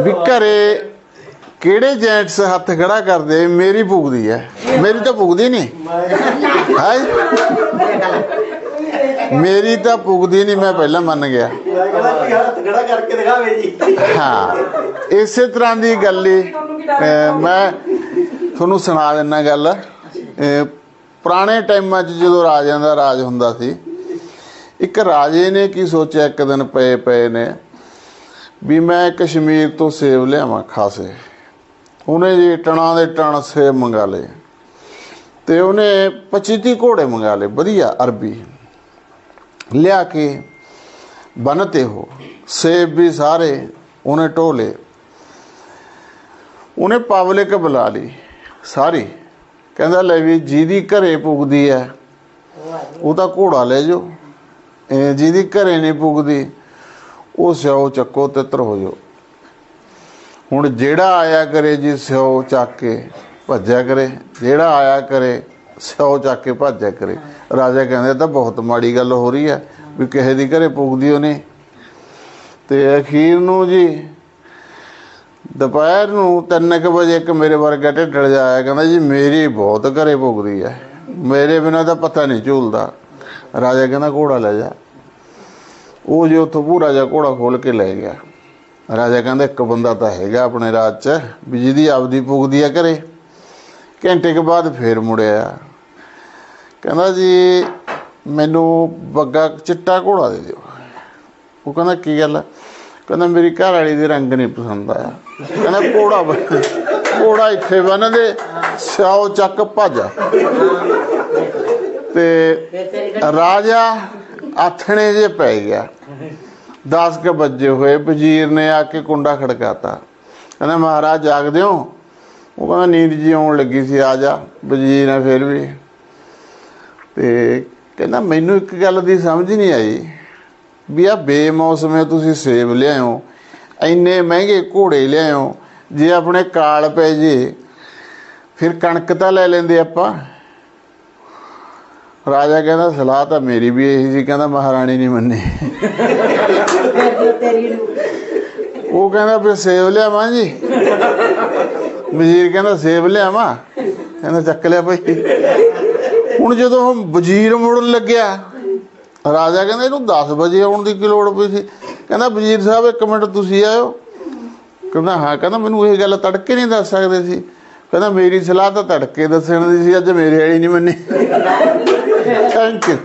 ਵੀ ਘਰੇ ਕਿਹੜੇ ਜੈਂਟਸ ਹੱਥ ਖੜਾ ਕਰਦੇ ਮੇਰੀ ਪੁੱਗਦੀ ਹੈ ਮੇਰੀ ਤਾਂ ਪੁੱਗਦੀ ਨਹੀਂ ਹੈ? ਮੇਰੀ ਤਾਂ ਪੁੱਗਦੀ ਨਹੀਂ ਮੈਂ ਪਹਿਲਾਂ ਮੰਨ ਗਿਆ। ਮੈਂ ਕਹਿੰਦਾ ਕੀ ਹੱਥ ਖੜਾ ਕਰਕੇ ਦਿਖਾਵੇ ਜੀ ਹਾਂ ਇਸੇ ਤਰ੍ਹਾਂ ਦੀ ਗੱਲ ਹੀ ਅਹ, ਮੈਂ ਤੁਹਾਨੂੰ ਸੁਣਾ ਦਿੰਨਾ ਗੱਲ। ਪੁਰਾਣੇ ਟਾਈਮਾਂ 'ਚ ਜਦੋਂ ਰਾਜਿਆਂ ਦਾ ਰਾਜ ਹੁੰਦਾ ਸੀ ਇੱਕ ਰਾਜੇ ਨੇ ਕੀ ਸੋਚਿਆ ਇੱਕ ਦਿਨ ਪਏ ਪਏ ਨੇ ਵੀ ਮੈਂ ਕਸ਼ਮੀਰ ਤੋਂ ਸੇਬ ਲਿਆਵਾਂ ਖਾਸੇ। ਉਹਨੇ ਜੀ ਟਣਾ ਦੇ ਟਣ ਸੇਬ ਮੰਗਾ ਲਏ। ਤੇ ਉਹਨੇ 25 ਘੋੜੇ ਮੰਗਾ ਲਏ, ਵਧੀਆ ਅਰਬੀ। ਲਿਆ ਕੇ ਬਨਤੇ ਹੋ ਸੇਬ ਵੀ ਸਾਰੇ ਉਹਨੇ ਢੋਲੇ ਉਹਨੇ ਪਬਲਿਕ ਬੁਲਾ ਲਈ, ਸਾਰੀ। ਕਹਿੰਦਾ, ਲੈ ਵੀ ਜਿਹਦੀ ਘਰੇ ਪੁੱਗਦੀ ਹੈ ਉਹ ਤਾਂ ਘੋੜਾ ਲੈ ਜਾਓ। ਇਹ ਜਿਹਦੀ ਘਰੇ ਨਹੀਂ ਪੁੱਗਦੀ ਉਹ ਸਿਓ ਚੱਕੋ ਤਿੱਤਰ ਹੋ ਜਾਓ। ਹੁਣ ਜਿਹੜਾ ਆਇਆ ਕਰੇ ਜੀ ਸਿਓ ਚੱਕ ਕੇ ਭੱਜਿਆ ਕਰੇ, ਜਿਹੜਾ ਆਇਆ ਕਰੇ ਸਿਓ ਚੱਕ ਕੇ ਭੱਜਿਆ ਕਰੇ। ਰਾਜਾ ਕਹਿੰਦੇ ਤਾਂ ਬਹੁਤ ਮਾੜੀ ਗੱਲ ਹੋ ਰਹੀ ਹੈ ਵੀ ਕਿਸੇ ਦੀ ਘਰੇ ਪੁੱਗਦੀ ਉਹ ਨਹੀਂ ਤੇ ਅਖੀਰ ਨੂੰ ਜੀ ਦੁਪਹਿਰ ਨੂੰ 3:00 ਵਜੇ ਇੱਕ ਮੇਰੇ ਵਰਗਾ ਢਿੱਡੜ ਜਾਇਆ ਕਹਿੰਦਾ ਜੀ ਮੇਰੀ ਬਹੁਤ ਘਰੇ ਪੁੱਗਦੀ ਹੈ। ਮੇਰੇ ਬਿਨਾਂ ਤਾਂ ਪਤਾ ਨਹੀਂ ਝੂਲਦਾ। ਰਾਜਾ ਕਹਿੰਦਾ, ਘੋੜਾ ਲੈ ਜਾ। ਉਹ ਜੇ ਉੱਥੋਂ ਪੂਰਾ ਜਾ ਘੋੜਾ ਖੋਲ ਕੇ ਲੈ ਗਿਆ। ਰਾਜਾ ਕਹਿੰਦਾ, ਇੱਕ ਬੰਦਾ ਤਾਂ ਹੈਗਾ ਆਪਣੇ ਰਾਜ 'ਚ, ਵੀ ਜਿਹਦੀ ਆਪਦੀ ਪੁੱਗਦੀ ਆ ਘਰੇ। ਘੰਟੇ ਕੇ ਬਾਅਦ ਫੇਰ ਮੁੜਿਆ। ਕਹਿੰਦਾ ਜੀ, ਮੈਨੂੰ ਬੱਗਾ ਚਿੱਟਾ ਘੋੜਾ ਦੇ ਦਿਓ। ਉਹ ਕਹਿੰਦਾ, ਕੀ ਗੱਲ ਕਹਿੰਦਾ, ਮੇਰੀ ਘਰ ਵਾਲੀ ਦੇ ਰੰਗ ਨਹੀਂ ਪਸੰਦ ਆਇਆ। ਕਹਿੰਦਾ, ਘੋੜਾ ਬੰਨ- ਘੋੜਾ ਇੱਥੇ ਬੰਨ ਦੇ ਸਿਆਓ ਚੱਕ ਭੱਜ। ਤੇ ਰਾਜਾ ਆਥਣੇ ਜੇ ਪੈ ਗਿਆ। 10 ਕੇ ਵੱਜੇ ਹੋਏ, ਵਜ਼ੀਰ ਨੇ ਆ ਕੇ ਕੁੰਡਾ ਖੜਕਾਤਾ। ਕਹਿੰਦਾ, ਮਹਾਰਾਜ ਜਾਗਦੇ ਹੋ ਉਹ ਕਹਿੰਦਾ, ਨੀਂਦ ਜੀ ਆਉਣ ਲੱਗੀ ਸੀ, ਆ ਜਾ। ਵਜ਼ੀਰ ਨੇ ਫਿਰ ਵੀ ਤੇ ਕਹਿੰਦਾ, ਮੈਨੂੰ ਇੱਕ ਗੱਲ ਦੀ ਸਮਝ ਨਹੀਂ ਆਈ ਵੀ ਆ ਬੇਮੌਸਮੇ ਤੁਸੀਂ ਸੇਬ ਲਿਆਇਓ, ਇੰਨੇ ਮਹਿੰਗੇ ਘੋੜੇ ਲਿਆਇਓ, ਜੇ ਆਪਣੇ ਕਾਲ ਪੈ ਜੇ, ਫਿਰ ਕਣਕ ਤਾਂ ਲੈ ਲੈਂਦੇ ਆਪਾਂ। ਰਾਜਾ ਕਹਿੰਦਾ, ਸਲਾਹ ਤਾਂ ਮੇਰੀ ਵੀ ਇਹੀ ਸੀ, ਕਹਿੰਦਾ ਮਹਾਰਾਣੀ ਨਹੀਂ ਮੰਨੀ। ਉਹ ਕਹਿੰਦਾ, ਫਿਰ ਸੇਬ ਲਿਆਵਾਂ ਜੀ। ਵਜ਼ੀਰ ਕਹਿੰਦਾ, ਸੇਬ ਲਿਆਵਾਂ। ਕਹਿੰਦਾ, ਚੱਕ ਲਿਆ ਭਾਈ। ਹੁਣ ਜਦੋਂ ਵਜ਼ੀਰ ਮੁੜਨ ਲੱਗਿਆ, ਰਾਜਾ ਕਹਿੰਦਾ, ਇਹਨੂੰ 10 ਵਜੇ ਆਉਣ ਦੀ ਕੀ ਲੋੜ ਪਈ ਸੀ? ਕਹਿੰਦਾ, ਵਜ਼ੀਰ ਸਾਹਿਬ, ਇੱਕ ਮਿੰਟ ਤੁਸੀਂ ਆਇਓ। ਕਹਿੰਦਾ, ਹਾਂ, ਕਹਿੰਦਾ, ਮੈਨੂੰ ਇਹ ਗੱਲ ਤੜਕੇ ਨਹੀਂ ਦੱਸ ਸਕਦੇ ਸੀ। ਕਹਿੰਦਾ, ਮੇਰੀ ਸਲਾਹ ਤਾਂ ਤੜਕੇ ਦੱਸਣ ਦੀ ਸੀ, ਅੱਜ ਮੇਰੇ ਵਾਲੀ ਨਹੀਂ ਮੰਨੀ। Thank you